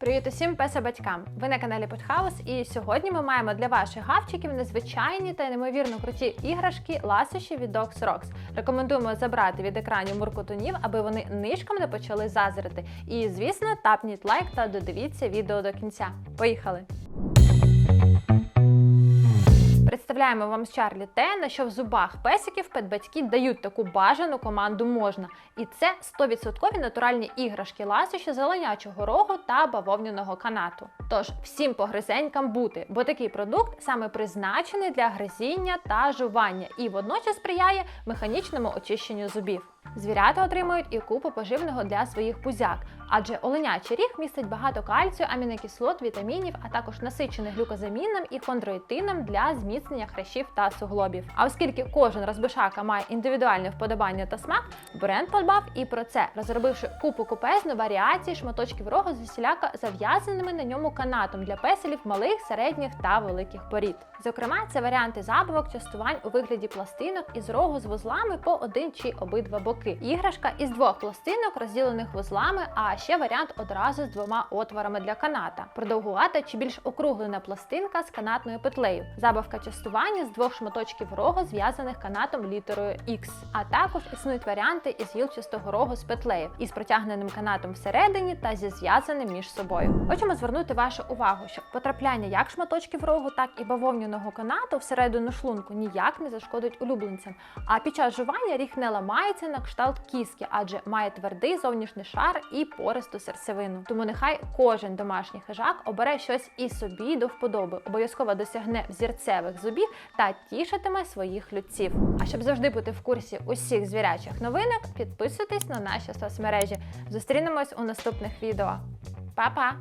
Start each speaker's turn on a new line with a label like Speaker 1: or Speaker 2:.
Speaker 1: Привіт усім песа батькам! Ви на каналі Подхаус, і сьогодні ми маємо для ваших гавчиків незвичайні та неймовірно круті іграшки ласощі від Dogs Rocks. Рекомендуємо забрати від екранів муркотунів, аби вони нишком не почали зазирити. І звісно, тапніть лайк та додивіться відео до кінця. Поїхали! Представляємо вам з Чарлі те, на що в зубах песиків педбатьки дають таку бажану команду можна. І це 100% натуральні іграшки ласощі зеленячого рогу та бавовняного канату. Тож всім погризенькам бути, бо такий продукт саме призначений для гризіння та жування і водночас сприяє механічному очищенню зубів. Звірята отримують і купу поживного для своїх пузяк, адже оленячий ріг містить багато кальцію, амінокислот, вітамінів, а також насичений глюкозаміном і хондроїтином для зміцнення хрящів та суглобів. А оскільки кожен розбишака має індивідуальне вподобання та смак, бренд подбав і про це, розробивши купу купезну варіацій шматочків рогу з усіляка зав'язаними на ньому канатом для песелів малих, середніх та великих порід. Зокрема, це варіанти забавок, частувань у вигляді пластинок із рогу з вузлами по один чи обидва боки. Іграшка із двох пластинок, розділених вузлами, а ще варіант одразу з двома отворами для каната. Продовгувата чи більш округлена пластинка з канатною петлею. Забавка частування з двох шматочків рогу, зв'язаних канатом літерою X. А також існують варіанти із гілчастого рогу з петлею, із протягненим канатом всередині та зі зв'язаним між собою. Хочемо звернути вашу увагу, що потрапляння як шматочків рогу, так і бавовняного канату всередину шлунку ніяк не зашкодить улюбленцям. А під час жування ріг не ламається на кшталт кіски, адже має твердий зовнішній шар і пористу серцевину. Тому нехай кожен домашній хижак обере щось і собі до вподоби, обов'язково досягне взірцевих зубів та тішитиме своїх людців. А щоб завжди бути в курсі усіх звірячих новинок, підписуйтесь на наші соцмережі. Зустрінемось у наступних відео. Па-па!